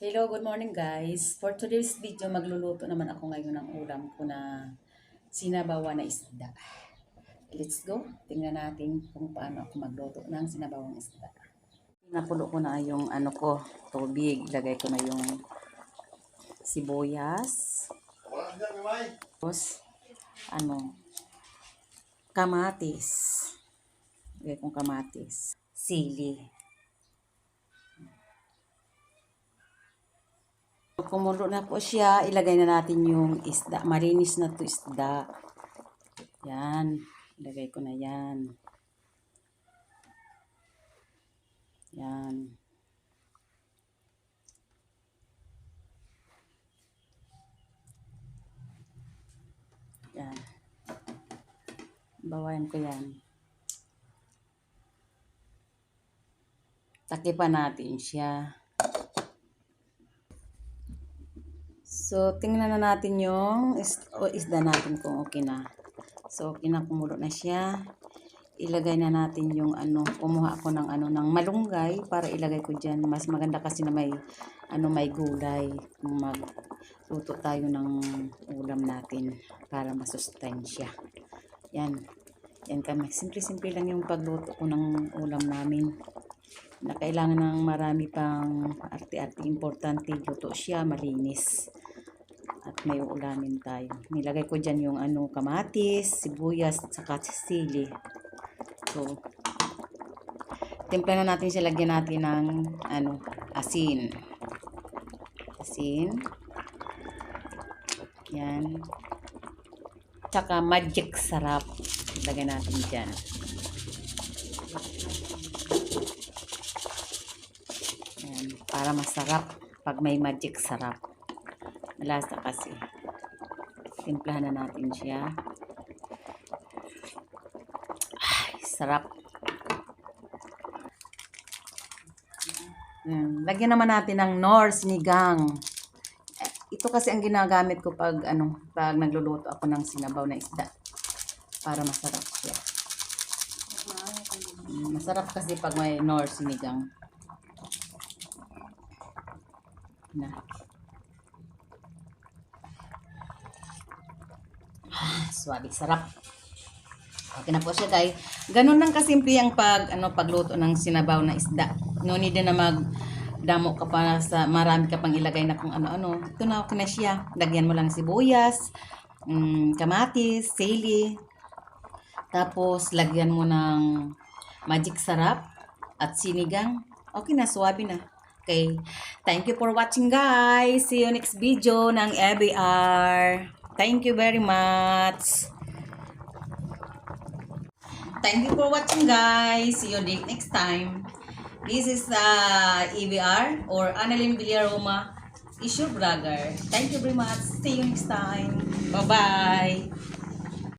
Hello, good morning guys. For today's video, magluluto naman ako ngayon ng ulam ko na sinabawan na isda. Let's go. Tingnan natin kung paano ako magluto ng sinabawang isda. Napulo ko na yung ano ko, tubig. Ilagay ko na yung sibuyas. Tapos, ano, kamatis. Ilagay kong kamatis. Sili. Kumulo na po siya, ilagay na natin yung isda. Malinis na to isda. Yan. Ilagay ko na yan. Yan. Yan. Bawayan ko yan. Takipan natin siya. So, tingnan na natin yung isda natin kung okay na. So, okay na kumulo na siya. Ilagay na natin yung ano, kumuha ako ng ano, ng malunggay para ilagay ko dyan. Mas maganda kasi na may, ano, may gulay. Kung magluto tayo ng ulam natin para masustansya. Yan. Yan kami. Simple-simple lang yung pagluto ko ng ulam namin na kailangan ng marami pang arte-arte importante luto siya malinis at may ulamin tayo. Nilagay ko dyan yung ano kamatis sibuyas at saka sili. So timpla na natin siya. Lagyan natin ng ano asin. Asin. Yan. Tsaka magic sarap. Lagyan natin dyan. Ayan, para masarap pag may magic sarap. Malasa kasi. Timplahan na natin siya. Ay, sarap. Ayan, lagyan naman natin ng nor sinigang. Eh, Ito kasi ang ginagamit ko pag ano, pag nagluluto ako ng sinabaw na isda. Para masarap siya. Mm, Masarap kasi pag may nor sinigang. na. Swabe, sarap. Okay na po siya, guys. Ganun lang kasimple ang pag ano pagluto ng sinabaw na isda. No need na mag damo ka pa sa marami ka pang ilagay na kung ano-ano. Ito na okay na siya. Lagyan mo lang sibuyas, mm, kamatis, sili. Tapos lagyan mo ng magic sarap at sinigang. Okay na, swabe na. Okay. Thank you for watching guys. See you next video ng EBR. Thank you very much. Thank you for watching guys. See you ne- next time. This is uh, EBR or Annalyn Villaroma issue blogger. Thank you very much. See you next time. Bye-bye.